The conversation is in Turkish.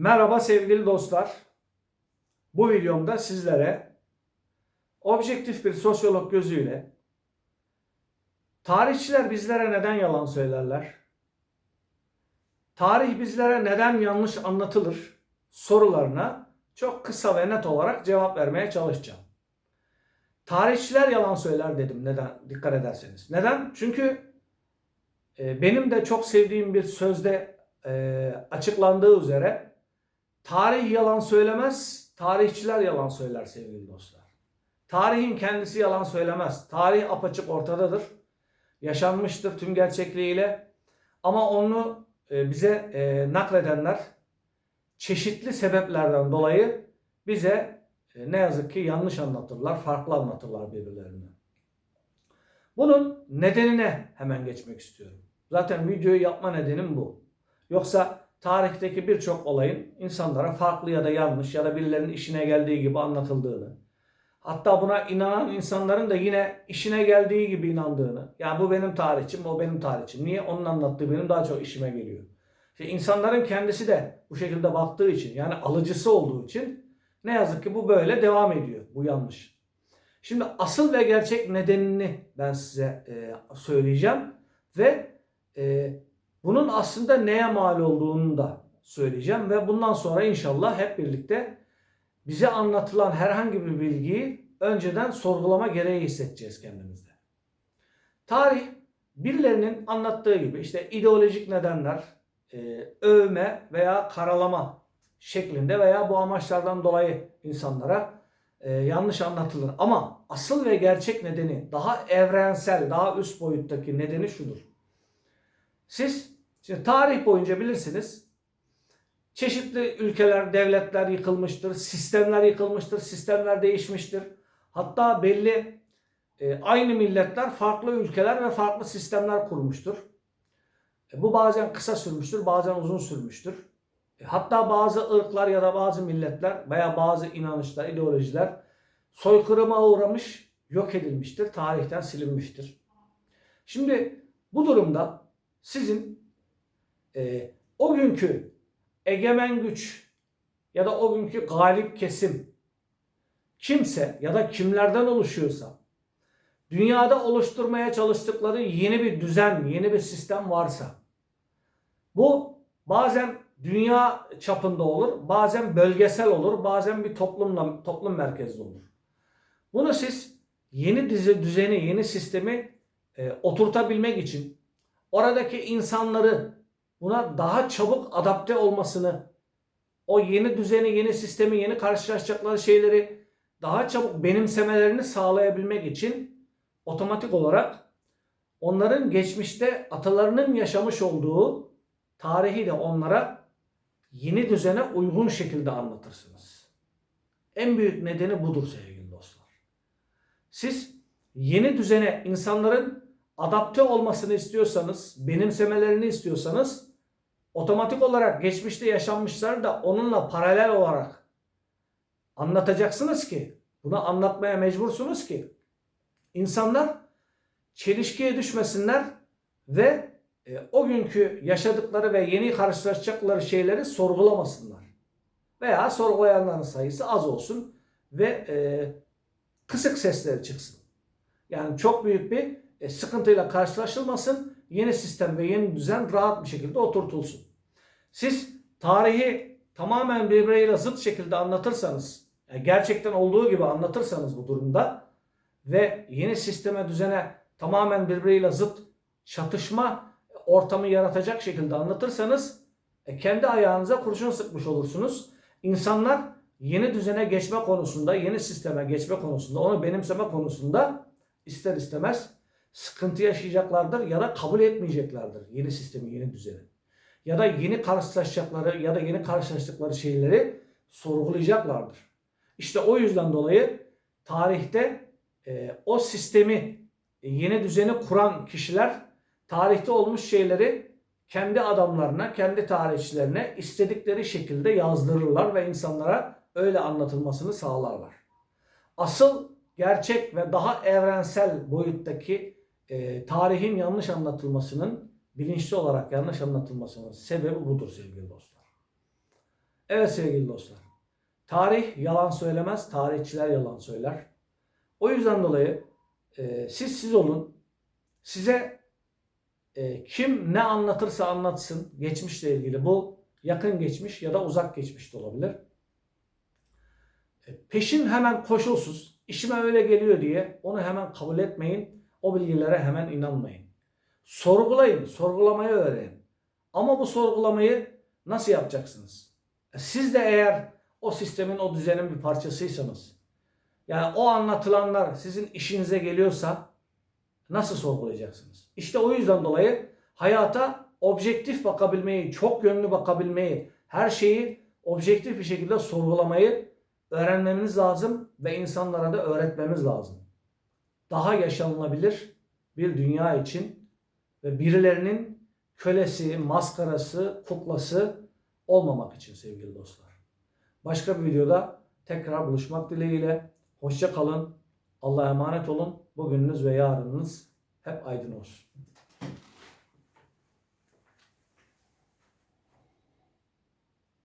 Merhaba sevgili dostlar. Bu videomda sizlere objektif bir sosyolog gözüyle tarihçiler bizlere neden yalan söylerler? Tarih bizlere neden yanlış anlatılır? sorularına çok kısa ve net olarak cevap vermeye çalışacağım. Tarihçiler yalan söyler dedim neden dikkat ederseniz. Neden? Çünkü e, benim de çok sevdiğim bir sözde e, açıklandığı üzere tarih yalan söylemez, tarihçiler yalan söyler sevgili dostlar. Tarihin kendisi yalan söylemez. Tarih apaçık ortadadır. Yaşanmıştır tüm gerçekliğiyle. Ama onu e, bize e, nakledenler çeşitli sebeplerden dolayı bize e, ne yazık ki yanlış anlatırlar, farklı anlatırlar birbirlerine. Bunun nedenine hemen geçmek istiyorum. Zaten videoyu yapma nedenim bu. Yoksa tarihteki birçok olayın insanlara farklı ya da yanlış ya da birilerinin işine geldiği gibi anlatıldığını, hatta buna inanan insanların da yine işine geldiği gibi inandığını, yani bu benim tarihçim, o benim tarihçim. Niye? Onun anlattığı benim daha çok işime geliyor. İşte insanların kendisi de bu şekilde baktığı için, yani alıcısı olduğu için ne yazık ki bu böyle devam ediyor. Bu yanlış. Şimdi asıl ve gerçek nedenini ben size e, söyleyeceğim ve e, bunun aslında neye mal olduğunu da söyleyeceğim ve bundan sonra inşallah hep birlikte bize anlatılan herhangi bir bilgiyi önceden sorgulama gereği hissedeceğiz kendimizde. Tarih birilerinin anlattığı gibi işte ideolojik nedenler, e, övme veya karalama şeklinde veya bu amaçlardan dolayı insanlara e, yanlış anlatılır. Ama asıl ve gerçek nedeni daha evrensel, daha üst boyuttaki nedeni şudur. Siz şimdi tarih boyunca bilirsiniz çeşitli ülkeler, devletler yıkılmıştır, sistemler yıkılmıştır, sistemler değişmiştir. Hatta belli e, aynı milletler farklı ülkeler ve farklı sistemler kurmuştur. E, bu bazen kısa sürmüştür, bazen uzun sürmüştür. E, hatta bazı ırklar ya da bazı milletler veya bazı inanışlar, ideolojiler soykırıma uğramış, yok edilmiştir, tarihten silinmiştir. Şimdi bu durumda sizin e, o günkü egemen güç ya da o günkü galip kesim kimse ya da kimlerden oluşuyorsa dünyada oluşturmaya çalıştıkları yeni bir düzen, yeni bir sistem varsa bu bazen dünya çapında olur, bazen bölgesel olur, bazen bir toplumla toplum merkezli olur. Bunu siz yeni dizi düzeni, yeni sistemi e, oturtabilmek için oradaki insanları buna daha çabuk adapte olmasını, o yeni düzeni, yeni sistemi, yeni karşılaşacakları şeyleri daha çabuk benimsemelerini sağlayabilmek için otomatik olarak onların geçmişte atalarının yaşamış olduğu tarihi de onlara yeni düzene uygun şekilde anlatırsınız. En büyük nedeni budur sevgili dostlar. Siz yeni düzene insanların adapte olmasını istiyorsanız, benimsemelerini istiyorsanız otomatik olarak geçmişte yaşanmışlar da onunla paralel olarak anlatacaksınız ki bunu anlatmaya mecbursunuz ki insanlar çelişkiye düşmesinler ve e, o günkü yaşadıkları ve yeni karşılaşacakları şeyleri sorgulamasınlar. Veya sorgulayanların sayısı az olsun ve e, kısık sesleri çıksın. Yani çok büyük bir e, sıkıntıyla karşılaşılmasın. Yeni sistem ve yeni düzen rahat bir şekilde oturtulsun. Siz tarihi tamamen birbiriyle zıt şekilde anlatırsanız, yani gerçekten olduğu gibi anlatırsanız bu durumda ve yeni sisteme düzene tamamen birbiriyle zıt çatışma ortamı yaratacak şekilde anlatırsanız e, kendi ayağınıza kurşun sıkmış olursunuz. İnsanlar yeni düzene geçme konusunda, yeni sisteme geçme konusunda, onu benimseme konusunda ister istemez sıkıntı yaşayacaklardır ya da kabul etmeyeceklerdir yeni sistemi, yeni düzeni. Ya da yeni karşılaşacakları ya da yeni karşılaştıkları şeyleri sorgulayacaklardır. İşte o yüzden dolayı tarihte e, o sistemi, e, yeni düzeni kuran kişiler tarihte olmuş şeyleri kendi adamlarına, kendi tarihçilerine istedikleri şekilde yazdırırlar ve insanlara öyle anlatılmasını sağlarlar. Asıl gerçek ve daha evrensel boyuttaki e, tarihin yanlış anlatılmasının, bilinçli olarak yanlış anlatılmasının sebebi budur sevgili dostlar. Evet sevgili dostlar. Tarih yalan söylemez, tarihçiler yalan söyler. O yüzden dolayı e, siz siz olun. Size e, kim ne anlatırsa anlatsın geçmişle ilgili. Bu yakın geçmiş ya da uzak geçmiş de olabilir. E, peşin hemen koşulsuz, işime öyle geliyor diye onu hemen kabul etmeyin. O bilgilere hemen inanmayın. Sorgulayın, sorgulamayı öğrenin. Ama bu sorgulamayı nasıl yapacaksınız? E, Siz de eğer o sistemin, o düzenin bir parçasıysanız, yani o anlatılanlar sizin işinize geliyorsa nasıl sorgulayacaksınız? İşte o yüzden dolayı hayata objektif bakabilmeyi, çok yönlü bakabilmeyi, her şeyi objektif bir şekilde sorgulamayı öğrenmemiz lazım ve insanlara da öğretmemiz lazım. Daha yaşanılabilir bir dünya için ve birilerinin kölesi, maskarası, kuklası olmamak için sevgili dostlar. Başka bir videoda tekrar buluşmak dileğiyle. Hoşça kalın. Allah'a emanet olun. Bugününüz ve yarınınız hep aydın olsun.